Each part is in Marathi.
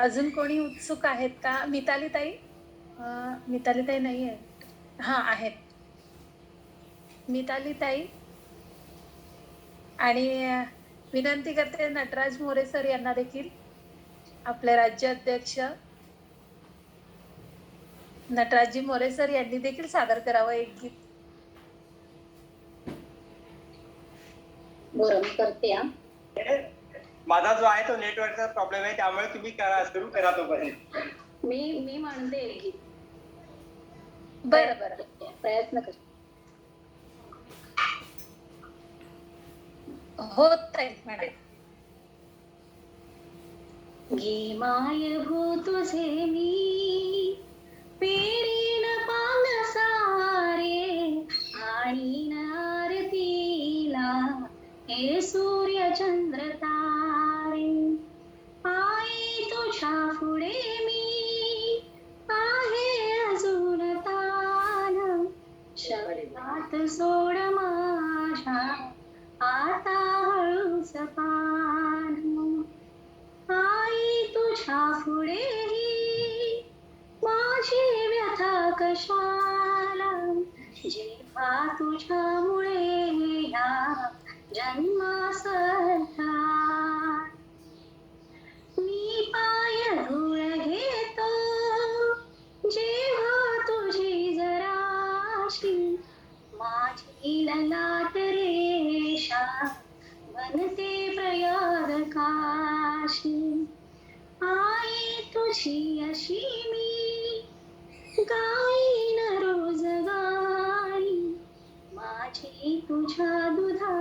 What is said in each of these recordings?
अजून कोणी उत्सुक आहेत का? मिताली ताई मिताली ताई नाही आहे हा आहेत. मिताली ताई आणि विनंती करते नटराज मोरे सर यांना देखील आपले राज्याध्यक्ष नटराजजी मोरे सर यांनी देखील सादर करावं एक गीत. बरं करते माझा जो आहे तो नेटवर्कचा प्रॉब्लेम आहे त्यामुळे तुम्ही करा सुरू करा तोपर्यंत. मी मी म्हणते बरं बरं. प्रयत्न कर. होत मॅडम. घे माय भू तुझे मी हे चंद्र तारे आई तुझ्या पुढे मी. आहे अजून तान. शब्दात सोड माझ्या. आता हळूच पान. आई तुझ्या पुढे माझी व्यथा कशाला? जेव्हा तुझ्यामुळे या जन्मासारखा मी पाय धूळ घेतो जेव्हा तुझी जराशी माझी ललाट रेषा बनते प्रयाग काशी. आई तुझी अशी मी गाईन रोज गाई माझी तुझ्या दुधा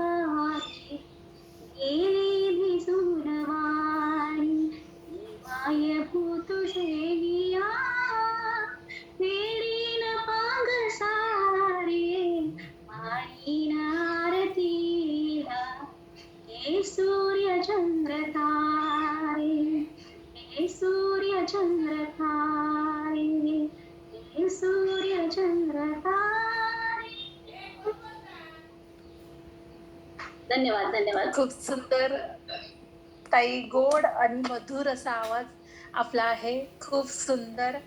सूर्य चंद्र हे सूर्य चंद्र धन्यवाद धन्यवाद. खूप सुंदर ताई गोड आणि मधुर असा आवाज आपला आहे. खूप सुंदर.